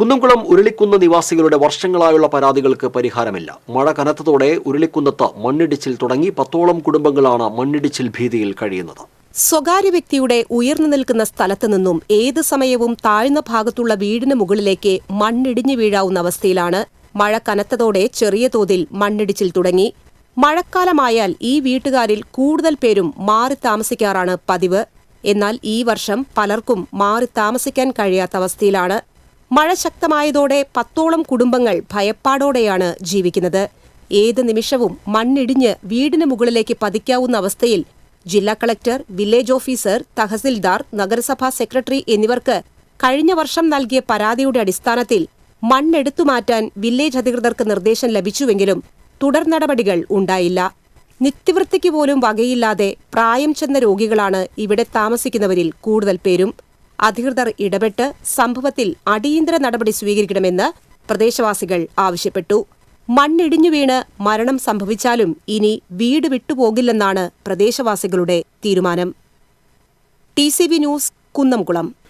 കുന്നംകുളം ഉരുളിക്കുന്ന് നിവാസികളുടെ വർഷങ്ങളായുള്ള പരാതികൾക്ക് പരിഹാരമില്ല. മഴ കനത്തതോടെ ഉരുളിക്കുന്നത്ത് മണ്ണിടിച്ചിൽ തുടങ്ങി പത്തോളം കുടുംബങ്ങളാണ് മണ്ണിടിച്ചിൽ ഭീതിയിൽ കഴിയുന്നത്. സ്വകാര്യ വ്യക്തിയുടെ ഉയർന്നു നിൽക്കുന്ന സ്ഥലത്തു നിന്നും ഏത് സമയവും താഴ്ന്ന ഭാഗത്തുള്ള വീടിന് മുകളിലേക്ക് മണ്ണിടിഞ്ഞു വീഴാവുന്ന അവസ്ഥയിലാണ് മഴ കനത്തതോടെ ചെറിയ തോതിൽ മണ്ണിടിച്ചിൽ തുടങ്ങി. മഴക്കാലമായാൽ ഈ വീട്ടുകാരിൽ കൂടുതൽ പേരും മാറി താമസിക്കാറാണ് പതിവ്. എന്നാൽ ഈ വർഷം പലർക്കും മാറി താമസിക്കാൻ കഴിയാത്ത അവസ്ഥയിലാണ് മഴ ശക്തമായതോടെ പത്തോളം കുടുംബങ്ങൾ ഭയപ്പാടോടെയാണ് ജീവിക്കുന്നത്. ഏത് നിമിഷവും മണ്ണിടിഞ്ഞ് വീടിന് മുകളിലേക്ക് പതിക്കാവുന്ന അവസ്ഥയിൽ ജില്ലാ കളക്ടർ വില്ലേജ് ഓഫീസർ തഹസിൽദാർ നഗരസഭാ സെക്രട്ടറി എന്നിവർക്ക് കഴിഞ്ഞ വർഷം നൽകിയ പരാതിയുടെ അടിസ്ഥാനത്തിൽ മണ്ണെടുത്തു മാറ്റാൻ വില്ലേജ് അധികൃതർക്ക് നിർദ്ദേശം ലഭിച്ചുവെങ്കിലും തുടർ നടപടികൾ ഉണ്ടായില്ല. നിത്യവൃത്തിക്ക് പോലും വകയില്ലാതെ പ്രായം ചെന്ന രോഗികളാണ് ഇവിടെ താമസിക്കുന്നവരിൽ കൂടുതൽ പേരും. അധികൃതർ ഇടപെട്ട് സംഭവത്തിൽ അടിയന്തര നടപടി സ്വീകരിക്കണമെന്ന് പ്രദേശവാസികൾ ആവശ്യപ്പെട്ടു. മണ്ണിടിഞ്ഞു വീണ് മരണം സംഭവിച്ചാലും ഇനി വീട് വിട്ടുപോകില്ലെന്നാണ് പ്രദേശവാസികളുടെ തീരുമാനം. T news Kunnamkulam.